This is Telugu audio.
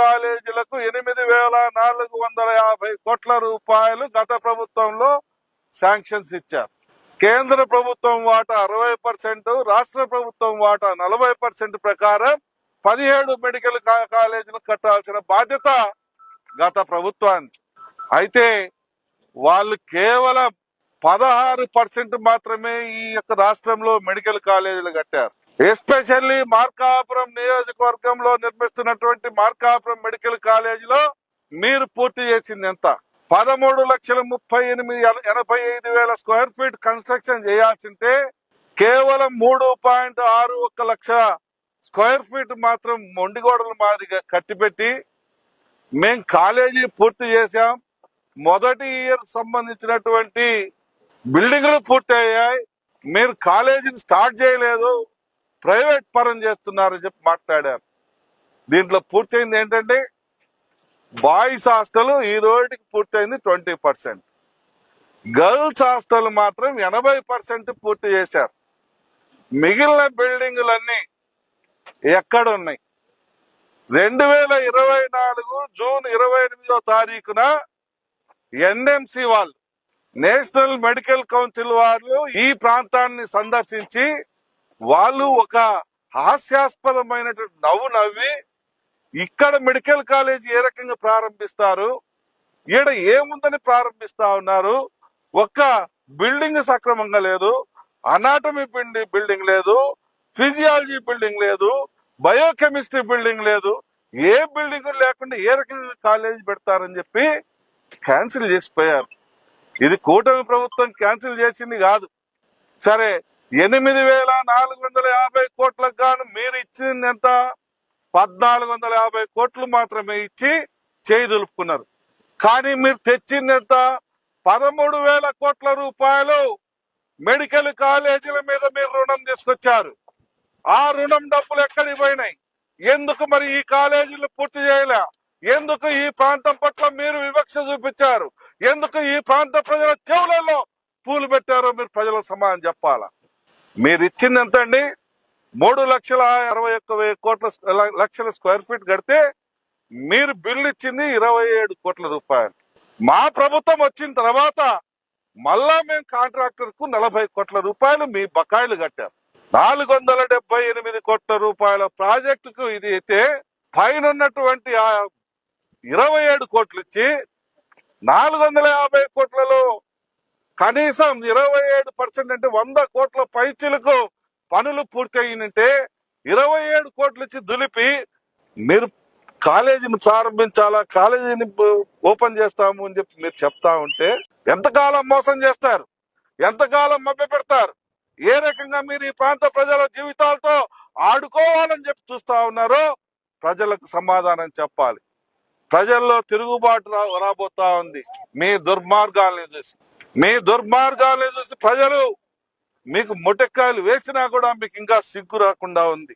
కాలేజీలకు ఎనిమిది వేల నాలుగు వందల యాభై కోట్ల రూపాయలు గత ప్రభుత్వంలో శాంక్షన్స్ ఇచ్చారు. కేంద్ర ప్రభుత్వం వాటా అరవై పర్సెంట్ రాష్ట్ర ప్రభుత్వం వాటా నలభై పర్సెంట్ ప్రకారం పదిహేడు మెడికల్ కాలేజీలు కట్టాల్సిన బాధ్యత గత ప్రభుత్వానికి. అయితే వాళ్ళు కేవలం పదహారు పర్సెంట్ మాత్రమే ఈ యొక్క రాష్ట్రంలో మెడికల్ కాలేజీలు కట్టారు. ఎస్పెషల్లీ మార్కాపురం నియోజకవర్గంలో నిర్మిస్తున్నటువంటి మార్కాపురం మెడికల్ కాలేజీలో మీరు పూర్తి చేసింది ఎంత? పదమూడు లక్షల ముప్పై ఎనిమిది ఎనభై ఐదు వేల స్క్వేర్ ఫీట్ కన్స్ట్రక్షన్ చేయాల్సింటే కేవలం మూడు పాయింట్ ఆరు ఒక లక్ష స్క్వేర్ ఫీట్ మాత్రం మొండిగోడల మాదిరిగా కట్టిపెట్టి మేం కాలేజీ పూర్తి చేశాం. మొదటి ఇయర్ సంబంధించినటువంటి బిల్డింగ్లు పూర్తి అయ్యాయి మీరు కాలేజీని స్టార్ట్ చేయలేదు. ప్రైవేట్ పరం చేస్తున్నారని చెప్పి మాట్లాడారు. దీంట్లో పూర్తయింది ఏంటంటే బాయ్స్ హాస్టల్ ఈ రోజుకి పూర్తయింది ట్వంటీ పర్సెంట్. గర్ల్స్ హాస్టల్ మాత్రం ఎనభై పర్సెంట్ పూర్తి చేశారు. మిగిలిన బిల్డింగులన్నీ ఎక్కడున్నాయి? రెండు వేల ఇరవై నాలుగు జూన్ ఇరవై ఎనిమిదో తారీఖున ఎన్ఎంసి వాళ్ళు నేషనల్ మెడికల్ కౌన్సిల్ వాళ్ళు ఈ ప్రాంతాన్ని సందర్శించి వాళ్ళు ఒక హాస్యాస్పదమైనటువంటి నవ్వు నవ్వి ఇక్కడ మెడికల్ కాలేజ్ ఏ రకంగా ప్రారంభిస్తారు? ఈడ ఏముందని ప్రారంభిస్తా ఉన్నారు? ఒక్క బిల్డింగ్ సక్రమంగా లేదు. అనాటమీ బిల్డింగ్ బిల్డింగ్ లేదు. ఫిజియాలజీ బిల్డింగ్ లేదు. బయోకెమిస్ట్రీ బిల్డింగ్ లేదు. ఏ బిల్డింగ్ లేకుండా ఏ రకంగా కాలేజ్ పెడతారని చెప్పి క్యాన్సిల్ చేసిపోయారు. ఇది కూటమి ప్రభుత్వం క్యాన్సిల్ చేసింది కాదు. సరే ఎనిమిది వేల నాలుగు వందల యాభై కోట్లకు గాను మీరు ఇచ్చింది ఎంత పద్నాలుగు వందల యాభై కోట్లు మాత్రమే ఇచ్చి చేయి దులుపుకున్నారు. కానీ మీరు తెచ్చింది ఎంత పదమూడు వేల కోట్ల రూపాయలు మెడికల్ కాలేజీల మీద మీరు రుణం తీసుకొచ్చారు. ఆ రుణం డబ్బులు ఎక్కడికి పోయినాయి? ఎందుకు మరి ఈ కాలేజీలు పూర్తి చేయలే? ఎందుకు ఈ ప్రాంతం పట్ల మీరు వివక్ష చూపించారు? ఎందుకు ఈ ప్రాంత ప్రజల చెవులలో పూలు పెట్టారో మీరు ప్రజలకు సమాధానం చెప్పాలా? మీరు ఇచ్చింది ఎంత అండి? మూడు లక్షల అరవై ఒక్క వెయ్యి కోట్ల లక్షల స్క్వేర్ ఫీట్ కడితే మీరు బిల్లు ఇచ్చింది ఇరవై ఏడు కోట్ల రూపాయలు. మా ప్రభుత్వం వచ్చిన తర్వాత మళ్ళా మేము కాంట్రాక్టర్కు నలభై కోట్ల రూపాయలు మీ బకాయిలు కట్టారు నాలుగు వందల డెబ్బై ఎనిమిది కోట్ల రూపాయల ప్రాజెక్టుకు ఇది అయితే పైన ఉన్నటువంటి ఆ ఇరవై ఏడు కోట్లు ఇచ్చి నాలుగు వందల యాభై కోట్లలో కనీసం ఇరవై ఏడు పర్సెంట్ అంటే వంద కోట్ల పైచిలకు పనులు పూర్తి అయినంటే ఇరవై ఏడు కోట్లు ఇచ్చి దులిపి మీరు కాలేజీని ప్రారంభించాలా? కాలేజీని ఓపెన్ చేస్తాము అని చెప్పి మీరు చెప్తా ఉంటే ఎంతకాలం మోసం చేస్తారు? ఎంతకాలం మభ్య పెడతారు ఏ రకంగా మీరు ఈ ప్రాంత ప్రజల జీవితాలతో ఆడుకోవాలని చెప్పి చూస్తా ఉన్నారో ప్రజలకు సమాధానం చెప్పాలి. ప్రజల్లో తిరుగుబాటు రాబోతా ఉంది. మీ దుర్మార్గాల్ని చూసి. మీ దుర్మార్గాలను చూసి ప్రజలు మీకు మొటెక్కాయలు వేసినా కూడా మీకు ఇంకా సిగ్గు రాకుండా ఉంది.